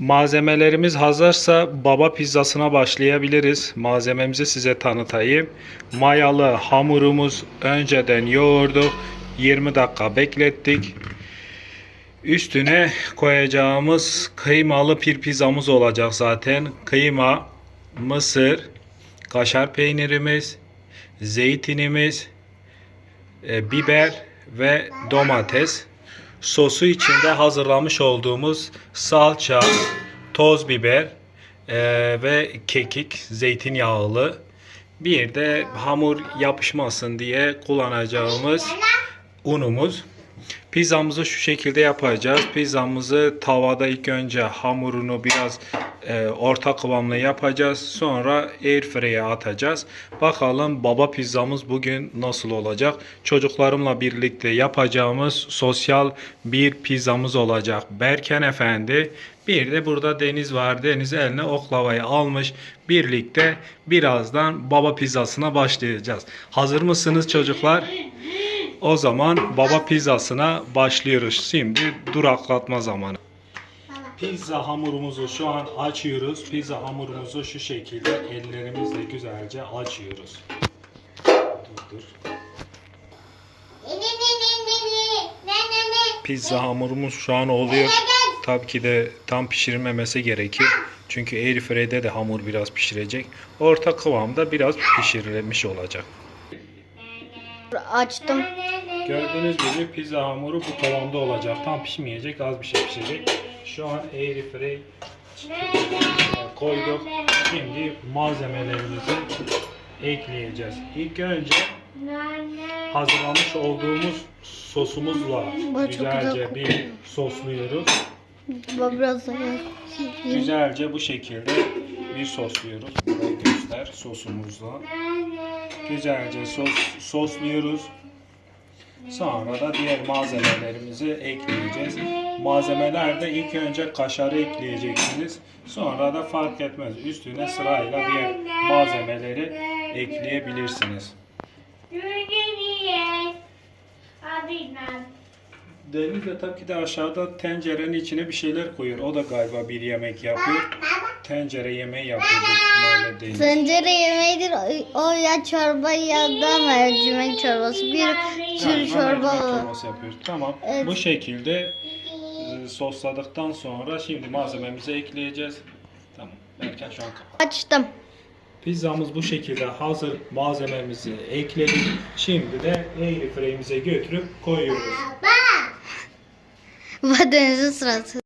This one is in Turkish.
Malzemelerimiz hazırsa baba pizzasına başlayabiliriz. Malzememizi size tanıtayım. Mayalı hamurumuz önceden yoğurduk. 20 dakika beklettik. Üstüne koyacağımız kıymalı pir pizzamız olacak zaten. Kıyma, mısır, kaşar peynirimiz, zeytinimiz, e, biber ve domates. Sosu içinde hazırlamış olduğumuz salça, toz biber e, ve kekik, zeytinyağlı. Bir de hamur yapışmasın diye kullanacağımız unumuz. Pizzamızı şu şekilde yapacağız. Pizzamızı tavada ilk önce hamurunu biraz e, orta kıvamlı yapacağız. Sonra airfryer'e atacağız. Bakalım baba pizzamız bugün nasıl olacak? Çocuklarımla birlikte yapacağımız sosyal bir pizzamız olacak. Berken Efendi bir de burada Deniz var. Deniz eline oklavayı almış. Birlikte birazdan baba pizzasına başlayacağız. Hazır mısınız çocuklar? O zaman baba pizzasına başlıyoruz. Şimdi duraklatma zamanı. Pizza hamurumuzu şu an açıyoruz. Pizza hamurumuzu şu şekilde ellerimizle güzelce açıyoruz. Dur dur. Pizza hamurumuz şu an oluyor. Tabii ki de tam pişirilmemesi gerekir. Çünkü airfryer'de de hamur biraz pişirecek. Orta kıvamda biraz pişirilmiş olacak. Açtım. Gördüğünüz gibi pizza hamuru bu kıvamda olacak. Tam pişmeyecek, az bir şey pişecek. Şu an airfryer koyduk. Şimdi malzemelerimizi ekleyeceğiz. İlk önce hazırlamış olduğumuz sosumuzla güzelce bir sosluyoruz. Biraz. Güzelce bu şekilde bir sosluyoruz. Burayı göster sosumuzla. Güzelce sos, sosluyoruz. Sonra da diğer malzemelerimizi ekleyeceğiz. Malzemelerde ilk önce kaşarı ekleyeceksiniz. Sonra da fark etmez. Üstüne sırayla diğer malzemeleri ekleyebilirsiniz. Deniz de tabii ki de aşağıda tencerenin içine bir şeyler koyuyor. O da galiba bir yemek yapıyor. Tencere yemeği yapıyor büyük ihtimalle Deniz. Tencere yemeğidir. O ya çorba ya da mercimek çorbası. Bir Yani çorba mercimek çorbası yapıyoruz. Tamam. Evet. Bu şekilde e, sosladıktan sonra şimdi malzememizi ekleyeceğiz. Tamam. Berken şu an kapat. Açtım. Pizzamız bu şekilde hazır. Malzememizi ekledik. Şimdi de airfryer'imize götürüp koyuyoruz. Bu denizin sırası.